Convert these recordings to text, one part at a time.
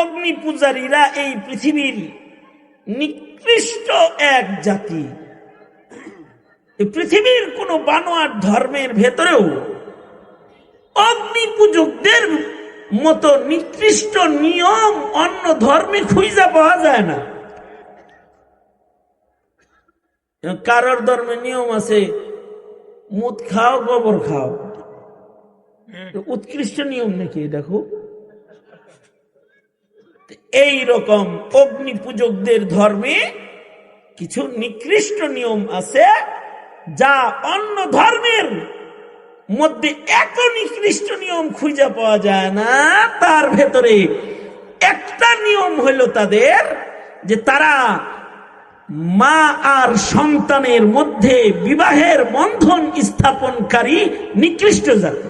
অগ্নি পূজারীরা এই পৃথিবীর নিকৃষ্ট এক জাতি। পৃথিবীর কোন বানোয়ার ধর্মের ভেতরেও অগ্নি পূজকদের মতো নিকৃষ্ট নিয়ম অন্য ধর্মে খুঁজা পাওয়া যায় না। কারোর ধর্মে নিয়ম আছে মুদ খাও গোবর খাও। উৎকৃষ্ট নিয়ম নাকি দেখো। এই রকম অগ্নি পূজকদের ধর্মে কিছু নিকৃষ্ট নিয়ম আছে, যা অন্য ধর্মের মধ্যে এত নিকৃষ্ট নিয়ম খুঁজে পাওয়া যায় না। তার ভেতরে একটা নিয়ম হইল তাদের যে তারা মা আর সন্তানের মধ্যে বিবাহের বন্ধন স্থাপনকারী নিকৃষ্ট জাতি।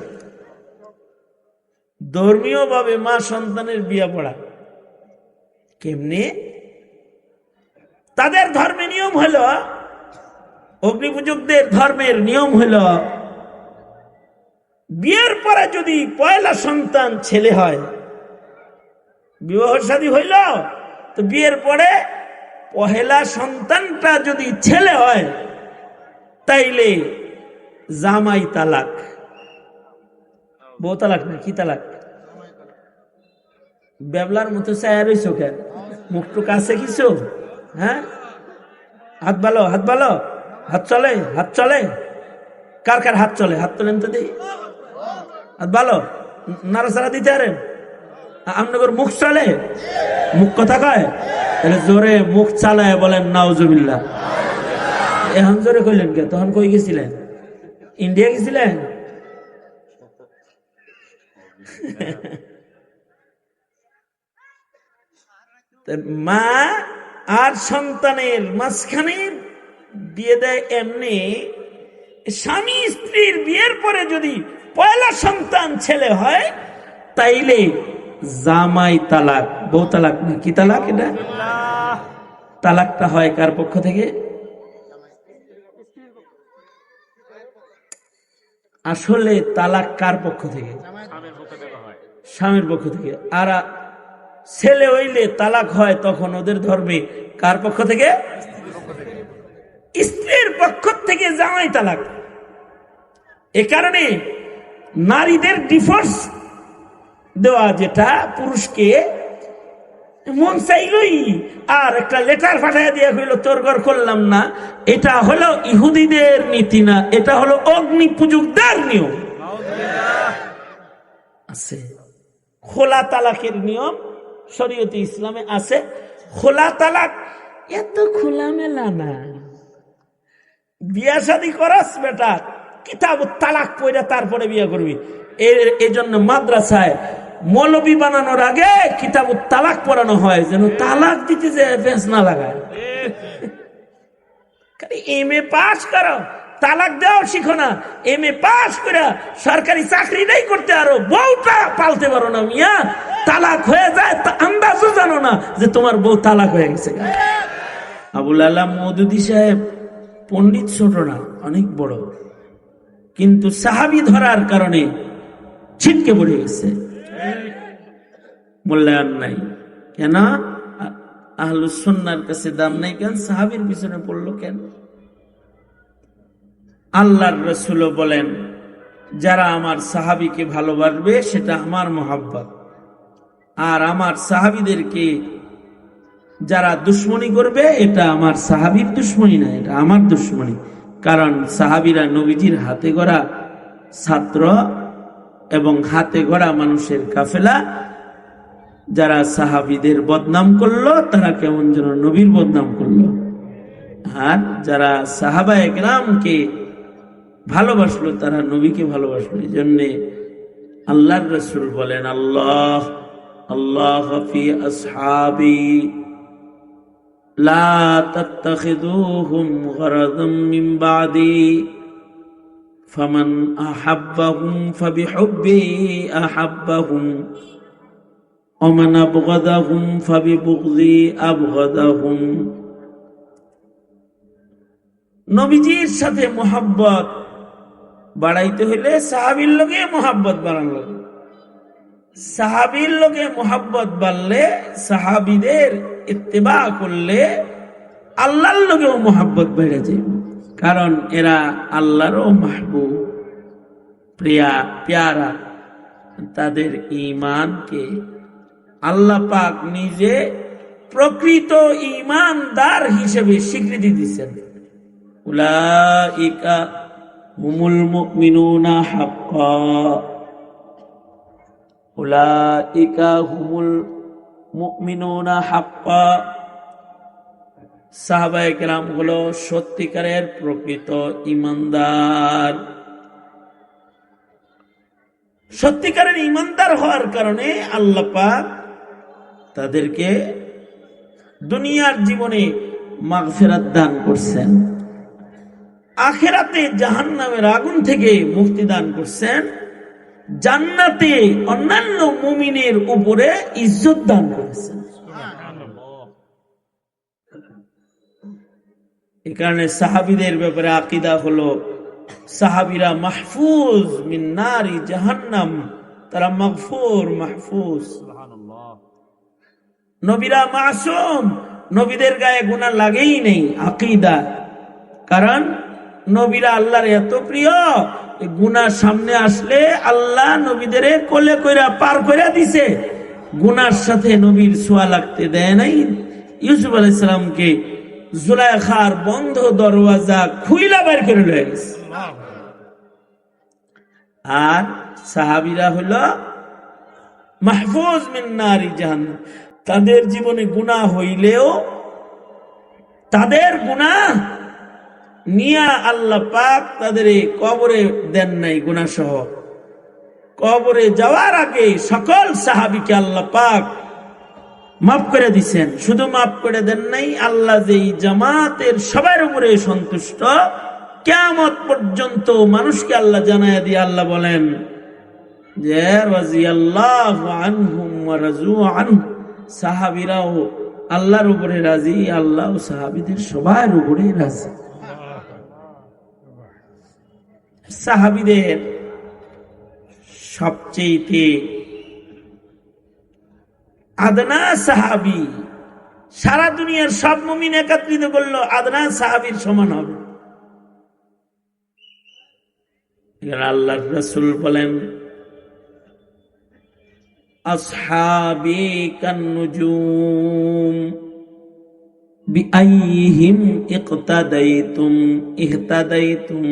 ধর্মীয় ভাবে মা সন্তানের বিয়া পড়া। কেমনে? তাদের ধর্মে নিয়ম হল, অগ্নিপূজকদের ধর্মের নিয়ম হল, বিয়ের পরে যদি পয়লা সন্তান ছেলে হয় বিবাহ শাদী হইল, তো বিয়ের পরে পহেলা সন্তানটা যদি ছেলে হয়, তাইলে জামাই তালাক। বউ তালাক না কি তালাক? বেবলার মতো চায়া রইছ কেন? মুখটু কাছে কিছু? হ্যাঁ? হাত ভালো হাত ভালো হাত চলে হাত চলে। কার কার হাত চলে? হাত তোলেন তো দিই। হাত ভালো নাড়াচাড়া দিতে পারেন আপনাদের মুখ চলে? মুখ কথা কয়? তাহলে জোরে মুখ চালায় বলেন নাওজুবিল্লা এখন জোরে কইলেন কে? তখন কই গেছিলেন? ইন্ডিয়া গেছিলেন তা মা আর সন্তানের মাঝখানে দিয়ে দেয় এমনি। স্বামী স্ত্রীর বিয়ের পরে যদি পয়লা সন্তান ছেলে হয় তাইলে জামাই তালাক বউ তালাক না কি তালাক এটা? তালাকটা হয় কার পক্ষ থেকে? আসলে তালাক কার পক্ষ থেকে? স্বামীর পক্ষ থেকে। আর ছেলে হইলে তালাক হয়, তখন ওদের ধর্মে কার পক্ষ থেকে? স্ত্রীর পক্ষ থেকে জামাই তালাক। এ কারণে নারীদের ডিফোর্স দেওয়া যেটা, পুরুষকে মন চাইলই আর একটা লেটার পাঠাইয়া দিয়া হইল তোর ঘর করলাম না। এটা হলো ইহুদিদের নীতি না, এটা হলো অগ্নি পূজকদের নিয়ম। আছে। খোলা তালাকের নিয়ম শরীয়তে ইসলামে আছে খোলা তালাক। এত খোলা মেলা না। বিয়া শাদি করাস বেটা কিতাব তালাক পড়ে তারপরে বিয়ে করবি। এর এজন্য মাদ্রাসায় মৌলবী বানানোর আগে কিতাব তালাক পড়ানো হয় যেন তালাক দিতে যে বেশ না লাগায় এম এ পাস করো। তালাক দেওয়াও শিখো না। এম এ পাস করে সরকারি চাকরিটাই করতে আরও বউটা পালতে পারো না মিয়া। তালাক হয়ে যায় আন্দাজও জানো না যে তোমার বউ তালাক হয়ে গেছে। আবুল আলাম মৌদুদি সাহেব পণ্ডিত ছোট না, অনেক বড়। কিন্তু সাহাবি ধরার কারণে ছিটকে পড়ে গেছে। মূল্যায়ন নাই। কেন? আহলুসন্নার কাছে দাম নাই কেন? সাহাবির পিছনে পড়ল কেন? আল্লাহর রসুল বলেন, যারা আমার সাহাবিকে ভালোবাসবে, সেটা আমার মহাব্বত। আর আমার সাহাবিদেরকে যারা দুশ্মনী করবে, এটা আমার সাহাবির দুশ্মনী না, এটা আমার দুশ্মনী। কারণ সাহাবিরা নবীজির হাতে গড়া ছাত্র এবং হাতে গড়া মানুষের কাফেলা। যারা সাহাবিদের বদনাম করল, তারা কেমন যেন নবীর বদনাম করল। আর যারা সাহাবা একরামকে ভালোবাসলো তারা নবীকে ভালোবাসলো এই জন্যে আল্লাহর রসুল বলেন আল্লাহ আল্লাহ ফি আসহাবি لا تتخذوهم غرضا من بعدي فمن أحبهم فبحبي أحبهم ومن أبغضهم فببغضي أبغضهم নবীজির সাথে মোহাব্বত বাড়াইতে হইলে সাহাবির লোকে মোহাব্বত বাড়ানো লাগে। সাহাবির লোকে মোহাব্বত বাড়লে সাহাবিদের ইত্তেবা করলে আল্লাহর লোকেও মোহাব্বত বেড়ে যায়। কারণ এরা আল্লাহরও মাহবুব, প্রিয়া, পেয়ারা। তাদের ইমানকে আল্লাহ পাক নিজে প্রকৃত ইমানদার হিসেবে স্বীকৃতি দিচ্ছেন উলাইকা হুমুল মুমিনুনা হাক্কা। উলাইকা হুমুল মুমিনুনা হাক্কা। সাহাবায়ে কেরাম হলো সত্যিকারের প্রকৃত ইমানদার। সত্যিকারের ইমানদার হওয়ার কারণে আল্লাহ পাক তাদেরকে দুনিয়ার জীবনে মাগফিরাত দান করছেন। আখেরাতে জাহান্নামের আগুন থেকে মুক্তি দান করছেন। জান্নাতে অন্যান্য মুমিনের উপরে ইজ্জত দান করেছেন। এই কারণে সাহাবিদের ব্যাপারে আকিদা হলো, সাহাবিরা মাহফুজ মিন নারি জাহান্নাম, তারা মাহফুর মাহফুজ। নবীরা মাসুম, নবীদের গায়ে গুণা লাগেই নেই আকিদা। কারণ নবীরা আল্লাহর এত প্রিয় গুনার সামনে আসলে আল্লাহ নবীদের কোলে কইরা পার কইরা দিছে। গুনার সাথে নবীর সোয়া লাগতে দেয় নাই। ইউসুফ আলাইসালামকে জুলাইখার বন্ধ দরওয়াজা খুইলা বের করে লয়ে গেছে। আর সাহাবিরা হলো মাহফুজ মিন্নারি জাহান্নাম। তাদের জীবনে গুণা হইলেও তাদের গুণা নিয়া আল্লাহ পাক তাদের এই কবরে দেন নাই গুণা সহ কবরে যাওয়ার আগে সকল সাহাবিকে আল্লাহ পাক মাফ করে দিছেন। শুধু মাফ করে দেন নাই, আল্লাহ যে এই জামাতের সবার উপরে সন্তুষ্ট কেমত পর্যন্ত মানুষকে আল্লাহ জানায় দিয়ে আল্লাহ বলেন, যে আনহুম ওয়া সাহাবিরাও আল্লাহর উপরে রাজি, আল্লাহ সাহাবিদের সবার উপরে রাজি। সাহাবিদের সবচেয়ে আদনা সাহাবি সারা দুনিয়ার সব মুমিন একত্রিত করল, আদনা সাহাবির সমান হবে। আল্লাহ রসুল বলেন, আসহাবি কান্নুজুম বিআইহিম ইকতাদাইতুম, ইহতাদাইতুম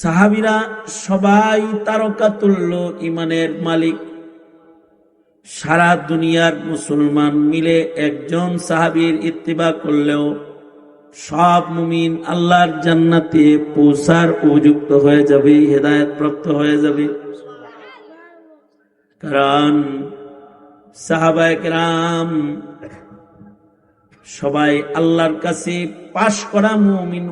সাহাবিরা সবাই তারকা তুল্য ইমানের মালিক। সারা দুনিয়ার মুসলমান মিলে একজন সাহাবীর ইত্তিবা করলেও সব মুমিন আল্লাহর জান্নাতে পৌঁছার উপযুক্ত হয়ে যাবে হেদায়ত প্রাপ্ত হয়ে যাবে। কারণ সাহাবায়ক রাম সবাই আল্লাহর কাছে পাশ করা মুমিন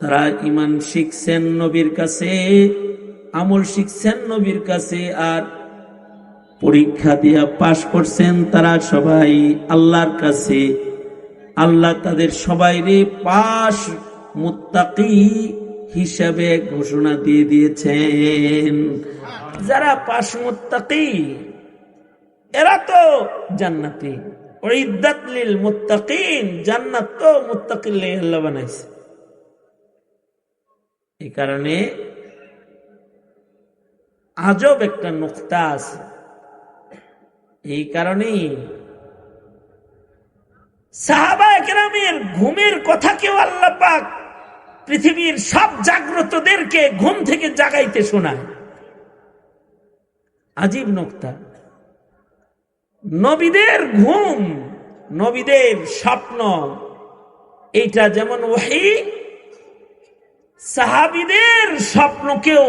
তারা ইমান শিখছেন নবীর কাছে, আমল শিখছেন নবীর কাছে, আর পরীক্ষা দিয়া পাশ করছেন তারা সবাই আল্লাহর কাছে। আল্লাহ তাদের সবাইরে পাশ মুত্তাকি হিসাবে ঘোষণা দিয়ে দিয়েছেন। যারা পাশ মুত্তাকি এরা তো জান্নাতি। এই কারণে আজব একটা এই কারণেই সাহাবা ঘুমের কথা কেউ আল্লাহ পাক পৃথিবীর সব জাগ্রতদেরকে ঘুম থেকে জাগাইতে শোনায়। আজীব নোক্তা। নবীদের ঘুম, নবীদের স্বপ্ন। এইটা যেমন ওহি, সাহাবিদের স্বপ্নকেও,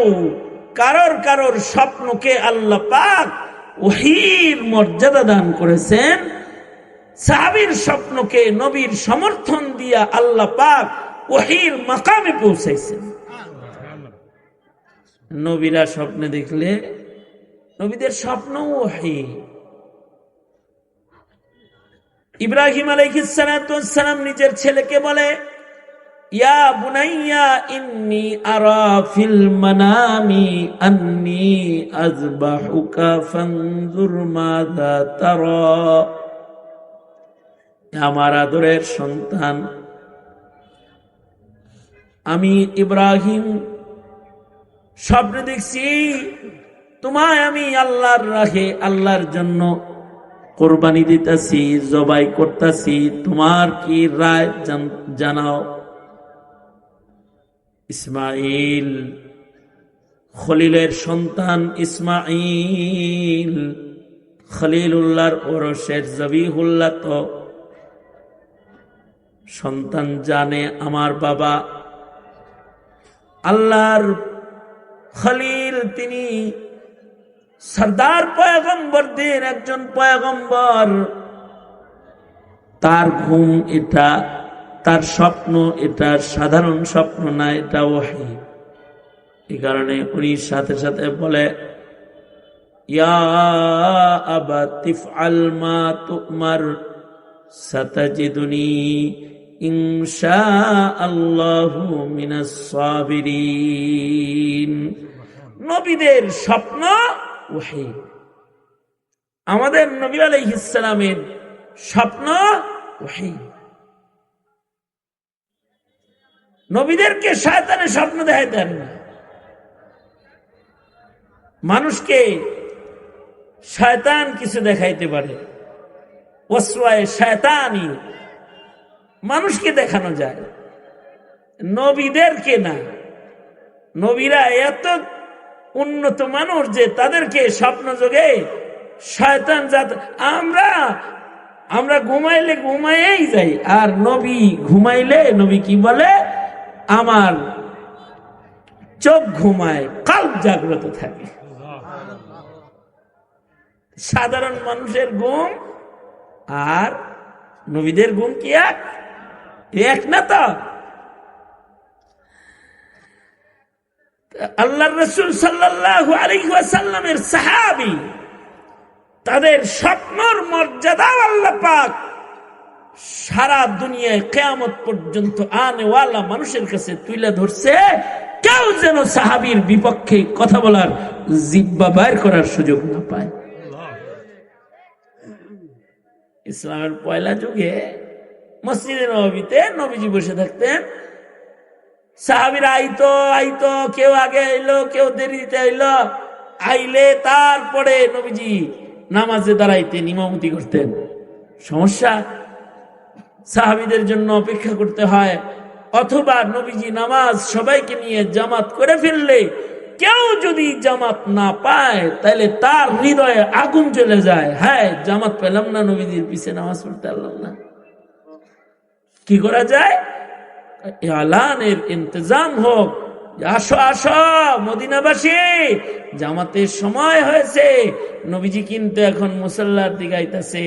কারোর কারোর স্বপ্নকে আল্লাহ পাক ওহির মর্যাদা দান করেছেন। সাহাবির স্বপ্নকে নবীর সমর্থন দিয়া আল্লাহ পাক ওহির মাকামে পৌঁছাইছেন। নবীরা স্বপ্নে দেখলে, নবীদের স্বপ্ন ওহি। ইব্রাহিম আলাইহিসসালাম নিজের ছেলেকে বলে, ইয়া বুনাইয়া, ইন্নি আন্নি আমার আদরের সন্তান, আমি ইব্রাহিম, স্বপ্নে দেখছি, তোমায় আমি আল্লাহর রাহে, আল্লাহর জন্য কোরবানি দিতেছি, জবাই করতেছি, তোমার কি রায় জানাও। ইসমাইল খলিলের সন্তান ইসমাইল খলিলুল্লাহর ওরসের জবিহুল্লাহ তো। সন্তান জানে আমার বাবা। আল্লাহর খলিল তিনি সর্দার পয়গম্বরদের একজন পয়গম্বর। তার ঘুম এটা, তার স্বপ্ন এটা, সাধারণ স্বপ্ন না, এটা ওয়াহি। এই কারণে উনি সাথে সাথে বলে, ইয়া ইনশা নবীদের স্বপ্ন ওয়াহি। আমাদের নবী আলাইহিস সালামের স্বপ্ন ওয়াহি। নবীদেরকে শয়তানের স্বপ্ন দেখাইতে পারে না। মানুষকে শয়তান কিছু দেখাইতে পারে। ওসওয়ায় শয়তানি মানুষকে দেখানো যায়। নবীদেরকে না। নবীরা এত উন্নত মানুষ যে তাদেরকে স্বপ্ন যোগে শয়তান জাত আমরা আমরা ঘুমাইলে ঘুমাইয়েই যাই, আর নবী ঘুমাইলে নবী কি বলে? আমার চোখ ঘুমায় কাল জাগ্রত থাকে। সাধারণ মানুষের ঘুম আর নবীদের ঘুম কি এক? এক না তো? আল্লাহ রসুল সাল্লাহ সাহাবি, তাদের স্বপ্নর মর্যাদাও আল্লাহ পাক সারা দুনিয়ায় কেয়ামত পর্যন্ত আনেওয়ালা মানুষের কাছে তুলে ধরছে। কেউ যেন সাহাবির বিপক্ষে কথা বলার জিব্বা বাইর করার সুযোগ না পায়। ইসলামের পয়লা যুগে মসজিদে নবীতে নবীজি বসে থাকতেন সাহাবিরা, আইতো আইতো, কেউ আগে আইলো, কেউ দেরিতে আইলো। আইলে তারপরে নবীজি নামাজে দাঁড়াইতেন, ইমামতি করতেন। সমস্যা? সাহাবিদের জন্য অপেক্ষা করতে হয়। অথবা নবীজি নামাজ সবাইকে নিয়ে জামাত করে ফেললে, কেউ যদি জামাত না পায় তাহলে তার হৃদয়ে আগুন চলে যায়। হ্যাঁ জামাত পেলাম না নবীজির পিছে, নামাজ পড়তে পারলাম না। কি করা যায়? আলানের ইন্তজাম হোক। আসো আসো, মদিনাবাসী, জামাতের সময় হয়েছে। নবীজি কিন্তু এখন মুসল্লার দিকে আইতাছে।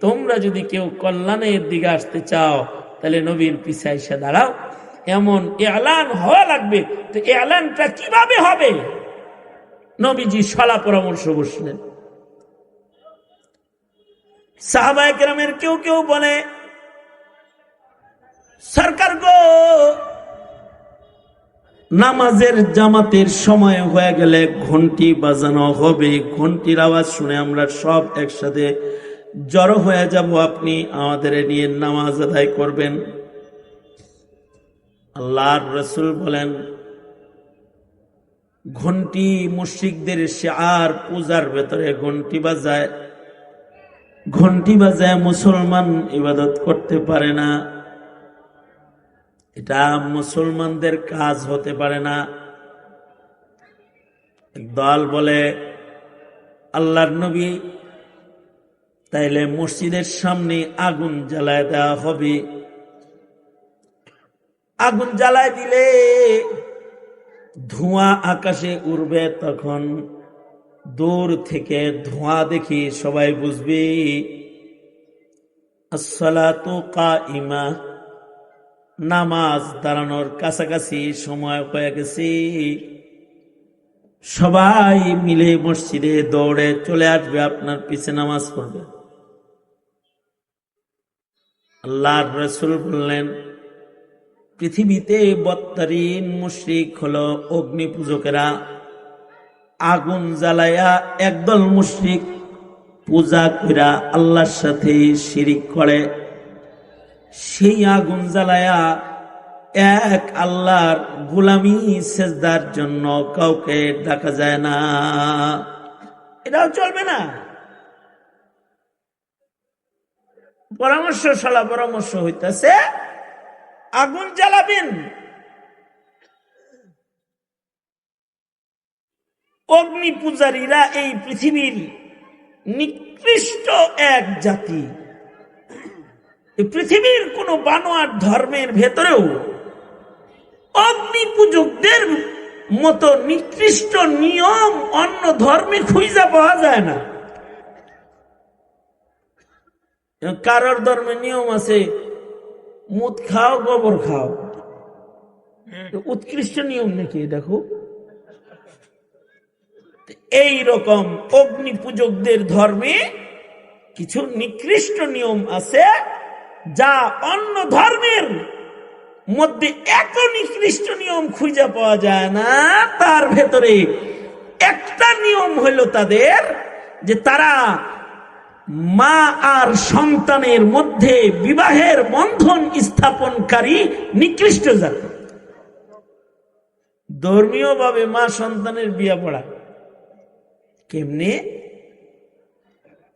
তোমরা যদি কেউ কল্যাণের দিকে আসতে চাও, তাহলে নবীর পিছে এসে দাঁড়াও। এমন এলান হওয়া লাগবে। তো এলানটা কীভাবে হবে? নবীজি সলা পরামর্শ বসলেন সাহাবাহামের কেউ কেউ বলে সরকার গো! নামাজের জামাতের সময় হয়ে গেলে ঘন্টি বাজানো হবে। ঘন্টির আওয়াজ শুনে আমরা সব একসাথে জড়ো হয়ে যাব। আপনি আমাদের নিয়ে নামাজ আদায় করবেন। আল্লাহর রসুল বলেন, ঘন্টি মুশিকদের আর পূজার ভেতরে ঘন্টি বাজায়। ঘন্টি বাজায় মুসলমান ইবাদত করতে পারে না। এটা মুসলমানদের কাজ হতে পারে না। দল বলে, আল্লাহর নবী, তাইলে মসজিদের সামনে আগুন জ্বালায় দেওয়া হবে। আগুন জ্বালায় দিলে ধোঁয়া আকাশে উড়বে তখন দূর থেকে ধোঁয়া দেখি সবাই বুঝবে, আসসালাতু কাইমা। নামাজ দাঁড়ানোর কাছাকাছি সময় হয়ে গেছি। সবাই মিলে মসজিদে দৌড়ে চলে আসবে, আপনার পিছে নামাজ পড়বে। আল্লাহর রসুল বললেন, পৃথিবীতে বত্তারিন মুশরিক হলো অগ্নি পূজকেরা। আগুন জ্বালায়া একদল মুশরিক পূজা কইরা আল্লাহর সাথে শিরিক করে। সেই আগুন জ্বালায়া এক আল্লাহর গুলামি সেজদার জন্য কাউকে ডাকা যায় না। এটাও চলবে না। পরামর্শ সালা পরামর্শ হইতেছে, আগুন জ্বালাবেন। অগ্নি পূজারীরা এই পৃথিবীর নিকৃষ্ট এক জাতি। পৃথিবীর কোন বানোয়ার ধর্মের ভেতরেও অগ্নি পূজকদের মতো নিকৃষ্ট নিয়ম অন্য ধর্মে খুঁজা পাওয়া যায় না। কারোর ধর্মে নিয়ম আছে, মুদ খাও, গোবর খাও। উৎকৃষ্ট নিয়ম নাকি দেখো? এই রকম অগ্নি পূজকদের ধর্মে কিছু নিকৃষ্ট নিয়ম আছে যা অন্য ধর্মের মধ্যে এত নিকৃষ্ট নিয়ম খুঁজে পাওয়া যায় না, তার ভেতরে একটা নিয়ম হইল তাদের যে তারা মা আর সন্তানের মধ্যে বিবাহের বন্ধন স্থাপনকারী নিকৃষ্ট জাতি। ধর্মীয় ভাবে মা সন্তানের বিয়া পড়া। কেমনে?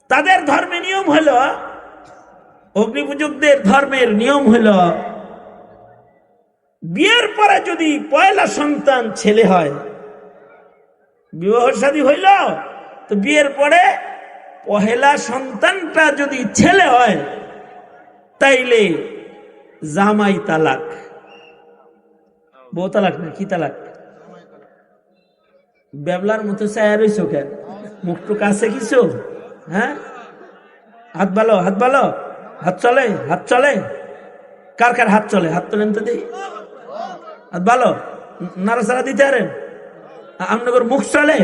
তাদের ধর্মে নিয়ম হলো অগ্নিপূজকদের ধর্মের নিয়ম হলো বিয়ের পরে যদি পয়লা সন্তান ছেলে হয় বিবাহ শাদী হইল, তো বিয়ের পরে পহেলা সন্তানটা যদি ছেলে হয়, তাইলে জামাই তালাক। বউ তালাক না, কি তালাক? বেবলার মতো চায়া রইছ কেন? মুখটু কাছে কিছু? হ্যাঁ? হাত ভালো হাত ভালো হাত চলে হাত চলে। কার কার হাত চলে? হাত তোলেন তো দিই। হাত ভালো? দিতে পারেন? আপনার মুখ চলে?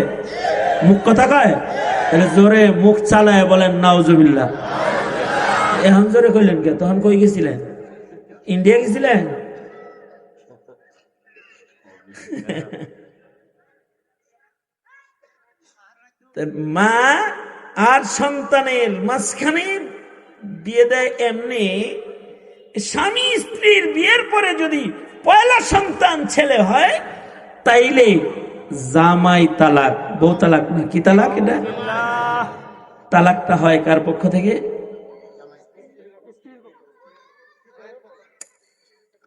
মুখ কথা কয়? জোরে মুখ চালায় বলেন নাউজুবিল্লা এখন জোরে কইলেন কে? তখন কই গেছিলেন? ইন্ডিয়া গেছিলেন? মা আর সন্তানের মাঝখানে বিয়ে দেয় এমনি, স্বামী স্ত্রীর বিয়ের পরে যদি পয়লা সন্তান ছেলে হয়, তাইলে জামাই তালাক, বউ তালাক না, কি তালাক এটা? তালাকটা হয় কার পক্ষ থেকে?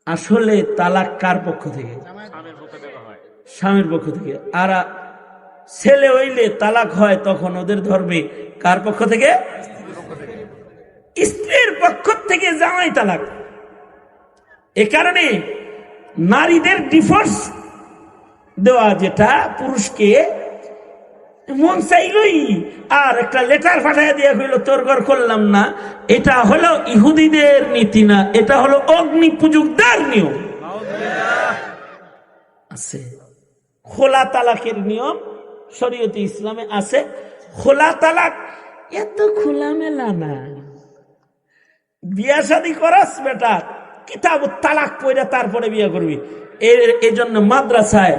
আসলে তালাক কার পক্ষ থেকে? স্বামীর পক্ষ থেকে। আর ছেলে হইলে তালাক হয় তখন ওদের ধর্মে কার পক্ষ থেকে? স্ত্রীর পক্ষ থেকে জামাই তালাক। এ কারণে নারীদের ডিফোর্স দেওয়া যেটা পুরুষকে মন চাইলই আর একটা লেটার পাঠাই দিয়ে হইল তোর ঘর করলাম না। এটা হলো ইহুদিদের নীতি না, এটা হলো অগ্নি পূজকদের নিয়ম। আছে। খোলা তালাকের নিয়ম শরীয়তে ইসলামে আছে। খোলা তালাক এত খোলা মেলা না। বিয়া শাদি করাস, বেটা। কিতাব তালাক পড়ে তারপরে বিয়ে করবি। এই জন্য মাদ্রাসায়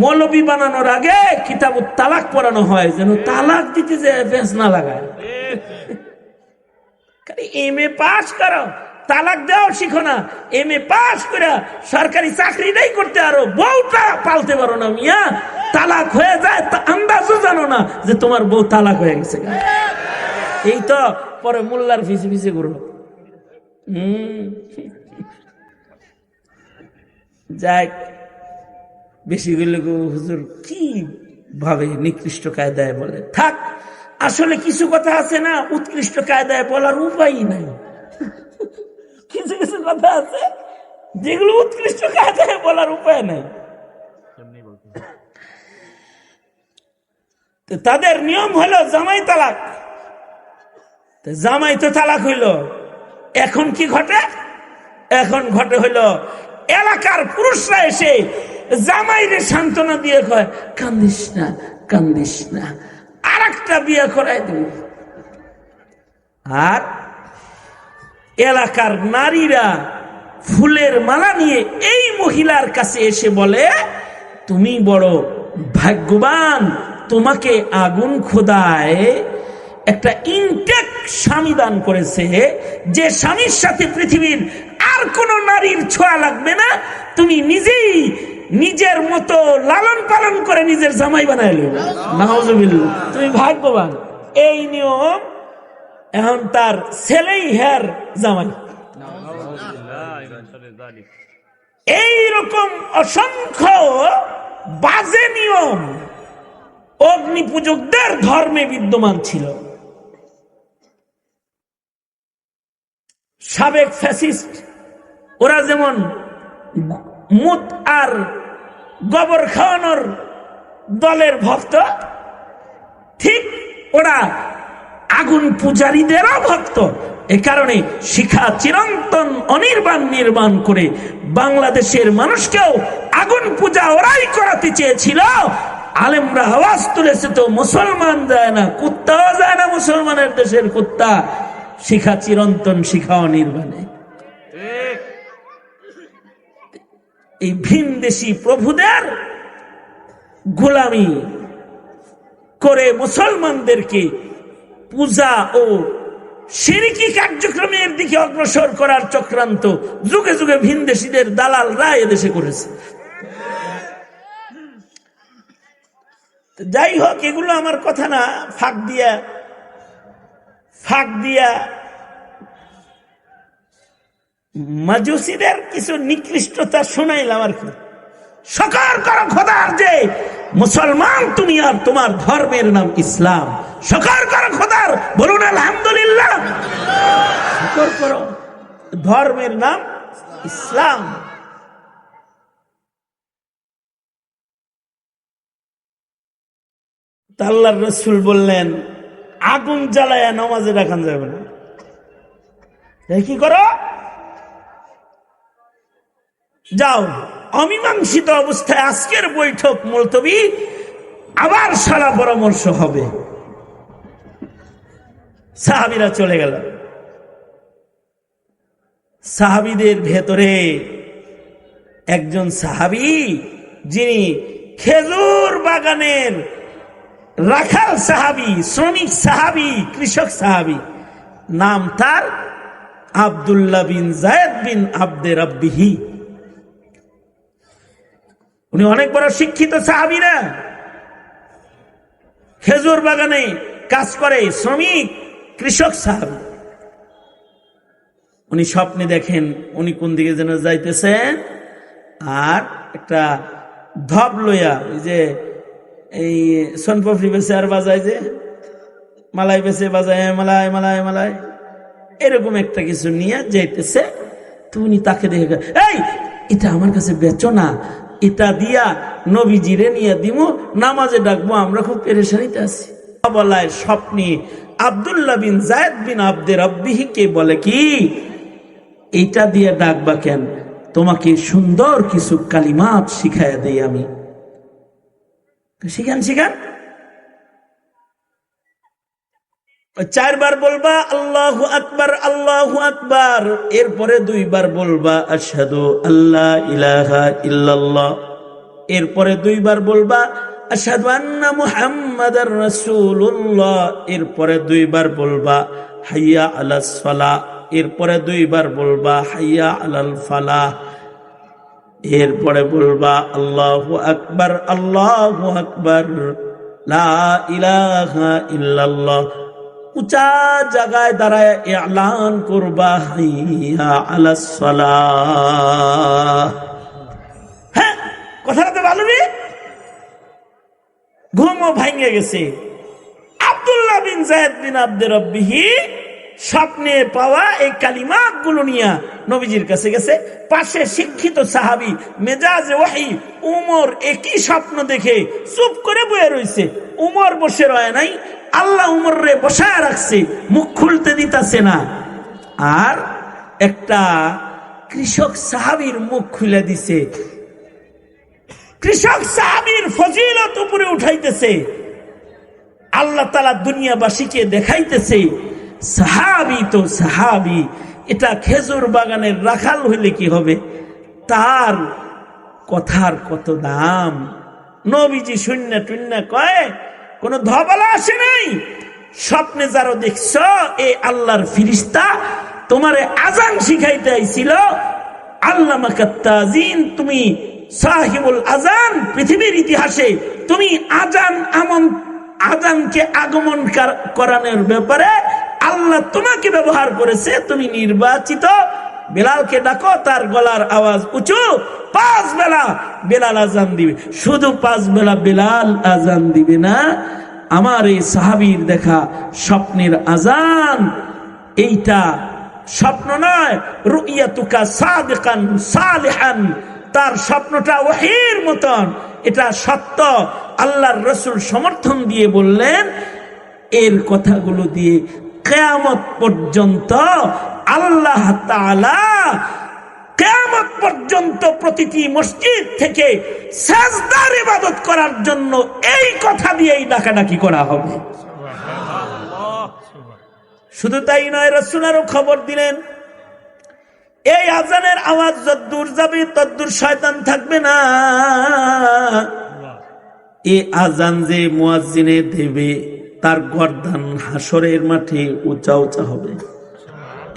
মৌলবি বানানোর আগে কিতাব তালাক পড়ানো হয়, যেন তালাক দিতে যে বেশ না লাগায়। এম এ পাস করো, তালাক দেওয়াও শিখো না। এম এ পাস করে সরকারি চাকরিটাই করতে আরও বউটা পালতে পারো না মিয়া। তালাক হয়ে যায় তা আন্দাজও জানো না যে তোমার বউ তালাক হয়ে গেছে। এই তো পরে মোল্লার ফিসে ফিসে করল হম। যাক বেশি গেলে হুজুর কি ভাবে নিকৃষ্ট কায়দায় বলে? থাক আসলে কিছু কথা আছে না উৎকৃষ্ট কায়দায় বলার উপায় নাই। কিছু কিছু কথা আছে যেগুলো উৎকৃষ্ট কায়দায় বলার উপায় নাই। তো তাদের নিয়ম হলো জামাই তালাক। জামাই তো তালাক হইল। এখন কি ঘটে? এখন ঘটে হইল এলাকার পুরুষরা এসে জামাইরে সান্ত্বনা দিয়ে কয়, কান্দিস না কান্দিস না। আর একটা বিয়ে করাই দেব। আর এলাকার নারীরা ফুলের মালা নিয়ে এই মহিলার কাছে এসে বলে, তুমি বড় ভাগ্যবান, তোমাকে আগুন খোদায় একটা ইনটেক স্বামী দান করেছে, যে স্বামীর সাথে পৃথিবীর আর কোন নারীর ছোঁয়া লাগবে না, তুমি নিজেই নিজের মতো লালন পালন করে নিজের জামাই বানাইলো নাহজবিল্লা তুমি ভাগ্যবান, এই নিয়ম এখন তার ছেলেই হের জামাই। এই রকম অসংখ্য বাজে নিয়ম অগ্নি পূজকদের ধর্মে বিদ্যমান ছিল। সাবেক ফ্যাসিস্ট, ওরা যেমন মুত আর গোবর খাওয়ানোর দলের ভক্ত, ঠিক ওরা আগুন পূজারীদেরও ভক্ত। এ কারণে শিখা চিরন্তন অনির্বাণ নির্মাণ করে বাংলাদেশের মানুষকেও আগুন পূজা ওরাই করাতে চেয়েছিল। আলেমরা আওয়াজ তুলেছে তো মুসলমান যায় না, কুত্তাও যায় না মুসলমানের দেশের কুত্তা। শিখা চিরন্তন শিখা অনির্বাণে এই ভিনদেশি প্রভুদের গোলামি করে মুসলমানদেরকে পূজা ও সিরিকি কার্যক্রমের দিকে অগ্রসর করার চক্রান্ত যুগে যুগে ভিনদেশিদের দালালরা এদেশে করেছে। যাই হোক, এগুলো আমার কথা না, ফাঁক দিয়া ফাঁক দিয়া মাজুসিদের কিছু নিকৃষ্টতা শোনাইলাম আর কি। সকর কর খোদার যে মুসলমান তুমি আর তোমার ধর্মের নাম ইসলাম। সকর কর খোদার, বলুন আলহামদুলিল্লাহ। সকর করো, ধর্মের নাম ইসলাম। তা আল্লাহর রসুল বললেন আগুন জ্বালায়া নামাজে রাখান যাবে না। কি করো? যাও। অমীমাংসিত অবস্থায় আজকের বৈঠক মুলতবি আবার সারা পরামর্শ হবে। সাহাবিরা চলে গেল। সাহাবিদের ভেতরে একজন সাহাবি, যিনি খেজুর বাগানের রাখাল সাহাবি, শ্রমিক সাহাবি, কৃষক সাহাবি। নাম তার আবদুল্লাহ বিন জায়দ বিন আব্দে রব্বিহি। উনি অনেক বড় শিক্ষিত সাহাবি না খেজুর বাগানে কাজ করে শ্রমিক, কৃষক সাহাবি। উনি স্বপ্নে দেখেন উনি কোন দিকে যেন যাইতেছেন। আর একটা ধপ লইয়া এই যে এই সোনপাপড়ি বেছে আর বাজায় যে, মালাই বেছে বাজায় মালায় মালাই মালাই এরকম একটা কিছু নিয়ে যাইতেছে তুমি তাকে দেখে এই, এটা আমার কাছে বেচো না এটা দিয়া নবীজিরে নিয়ে দিব নামাজে ডাকবো, আমরা খুব পেরেশানিতে আছি। বলায় স্বপ্নে আবদুল্লাহ বিন জায়দ বিন আব্দের রব্বিহিকে বলে কি, এইটা দিয়ে ডাকবা কেন? তোমাকে সুন্দর কিছু কালিমাত শিখাইয়া দেই আমি। শিখান শিখান। চারবার বলবা, আল্লাহ আকবার আল্লাহ আকবার। এরপরে দুইবার বলবা, আশহাদু আল্লাহ ইলাহা ইল্লাল্লাহ। এরপরে দুইবার বলবা, আশহাদু আন্না মুহাম্মাদার রাসূলুল্লাহ। এরপরে দুইবার বলবা, হাইয়া আলাস সালাহ। এরপরে দুইবার বলবা, হাইয়া আলাল ফালাহ। এরপরে বলবা, আল্লাহ আকবার আল্লাহ আকবার উঁচা জায়গায় দাঁড়ায় এলান করবা, হাইয়া আলাস সালাহ। হ্যাঁ কথাটা তো ভালো রে ঘুমও ভাঙে গেছে। আব্দুল্লাহ বিন জায়দ বিন আব্দে রব্বিহি স্বপ্নে পাওয়া এই কালিমাতগুলো নিয়ে নবীজির কাছে গেছে। পাশে শিক্ষিত সাহাবি, মেজাজ ওয়াহি, উমর একই স্বপ্ন দেখে চুপ করে বয়ে রয়েছে উমর বসে রয় নাই, আল্লাহ উমর রে বসায় রাখছে, মুখ খুলতে দিতাছে না। আর একটা কৃষক সাহাবির মুখ খুলে দিছে। কৃষক সাহাবির ফজিলত উপরে উঠাইতেছে। আল্লাহ তালা দুনিয়াবাসীকে দেখাইতেছে সাহাবি তো সাহাবি, এটা খেজুর বাগানের রাখাল হইলে কি হবে? তার কথার কত দাম? নবীজি শূন্য টুন্য কয়, কোন ধবলা আসে নাই? স্বপ্নে যারো দেখছ, এ আল্লাহর ফিরিস্তা তোমারে আজান শিখাইতে আইছিল আল্লাহ তুমি সাহিবুল আজান, পৃথিবীর ইতিহাসে তুমি আজান আমন, আজানকে আগমন করানোর ব্যাপারে আল্লাহ তোমাকে ব্যবহার করেছে, তুমি নির্বাচিত। বেলালকে ডাকো, তার গলার আওয়াজ উঁচু। পাঁচ বেলা বেলাল আজান দিবে। শুধু পাঁচ বেলা বেলাল আজান দিবে না, আমার এই সাহাবীর দেখা স্বপ্নের আজান। এইটা স্বপ্ন নয়, রুইয়াতুকা সাদিকান সালেহান। তার স্বপ্নটা ওহির মতন। এটা সত্য। আল্লাহর রসুল সমর্থন দিয়ে বললেন, এর কথাগুলো দিয়ে কেয়ামত পর্যন্ত আল্লাহ কেয়ামত পর্যন্ত প্রতিটি মসজিদ থেকে সাজদার ইবাদত করার জন্য এই কথা দিয়েই ডাকাডাকি করা হবে। শুধু তাই নয় রসুল আরও খবর দিলেন, এই আজানের আওয়াজ যদ্দূর যাবে, তদ্দূর শয়তান থাকবে না। এ আজান যে মুয়াজ্জিনে দেবে তার গর্দান হাসরের মাঠে উঁচা উঁচা হবে।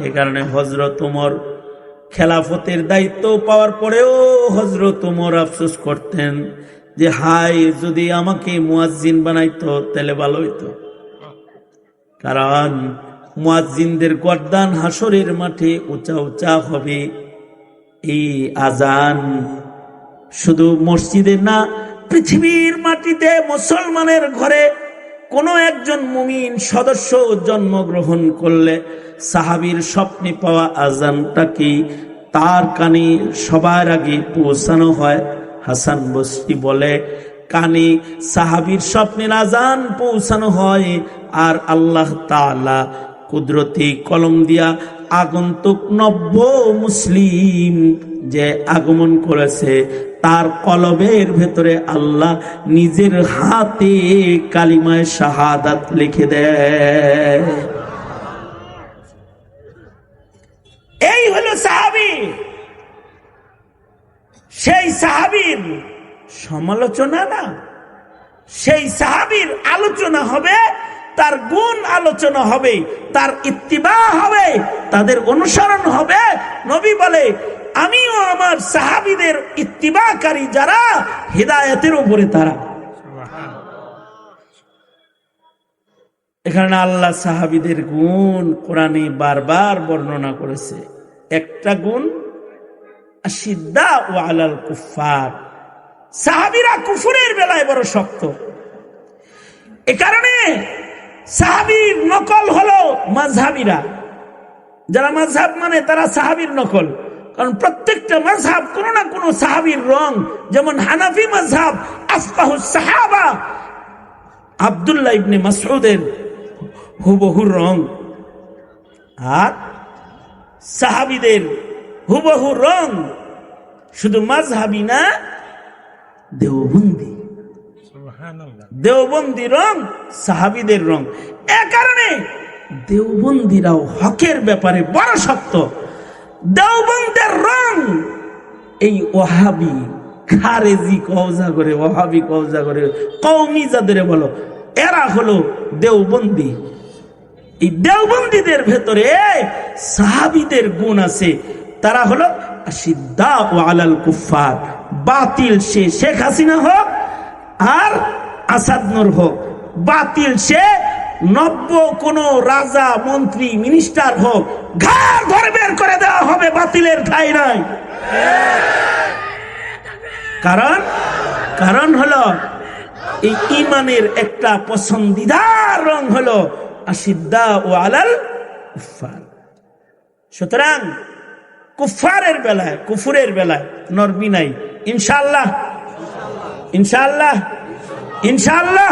এ কারণে হজরত উমর খেলাফতের দায়িত্ব পাওয়ার পরেও হজরত উমর আফসোস করতেন যে হাই যদি আমাকে মুয়াজ্জিন বানাইতো, তাহলে ভালো হইতো। কারণ মুয়াজ্জিনদের গর্দান হাসরের মাঠে উঁচা উঁচা হবে। এই আজান শুধু মসজিদে না, পৃথিবীর মাটিতে মুসলমানের ঘরে কোনো একজন মুমিন সদস্য জন্মগ্রহণ করলে সাহাবীর স্বপ্নে পাওয়া আজানটা কি? তার কানে সবার আগে পৌঁছানো হয়। হাসান বস্তি বলে, কানে সাহাবীর স্বপ্নের আজান পৌঁছানো হয় আর আল্লাহ তাআলা কুদরতি কলম দিয়া আগন্তুক নব্য মুসলিম যে আগমন করেছে তার কলবের ভেতরে আল্লাহ নিজের হাতে কালিমায় শাহাদাত লিখে দেয়। এই হলো সাহাবি। সেই সাহাবীর সমালোচনা না, সেই সাহাবীর আলোচনা হবে, তার গুণ আলোচনা হবে, তার ইত্তিবা হবে, তাদের অনুসরণ হবে। নবী বলে আমিও আমার সাহাবীদের ইত্তিবাকারী যারা, হৃদায়তের উপরে তারা। এখানে আল্লাহ সাহাবীদের গুণ কোরআনে বারবার বর্ণনা করেছে। একটা গুণ সিদ্ধা ও আলাল কুফার সাহাবিরা কুফুরের বেলায় বড় শক্ত। এ কারণে সাহাবির নকল হলো মাঝহাবিরা যারা মাঝহাব মানে তারা সাহাবির নকল। কারণ প্রত্যেকটা মাঝহাব কোনো না কোনো সাহাবির রং। যেমন হানাফি মাঝহাব আফকাহু সাহাবা আব্দুল্লাহ ইবনে মাসউদের হুবহু রং। আর সাহাবিদের হুবহু রং শুধু মাঝহাবি না দেওবন্দি। দেওবন্দি রং সাহাবিদের রং। এ কারণে দেওবন্দিরাও হকের ব্যাপারে বড় শক্ত। দেওবন্দের রং। এই ওহাবি খারেজি কওজা করে ওহাবি কওজা করে কৌমি যাদের বলো, এরা হলো দেওবন্দি। এই দেওবন্দীদের ভেতরে সাহাবিদের গুণ আছে। তারা হলো সিদ্ধা ও আলাল কুফার বাতিল সে শেখ হাসিনা হোক আর আসাদ নূর হোক। বাতিল সে নব্য কোন রাজা, মন্ত্রী মিনিস্টার হোক, ঘাড় ধরে বের করে দেওয়া হবে, বাতিলের ঠাই নাই। কারণ কারণ হলো, এই ইমানের একটা পছন্দিদার রং হলো আসিদ্দা ও আলাল কুফার সুতরাং কুফারের বেলায়, কুফুরের বেলায় নরবি নাই। ইনশাল্লাহ ইনশাল্লাহ ইনশাল্লাহ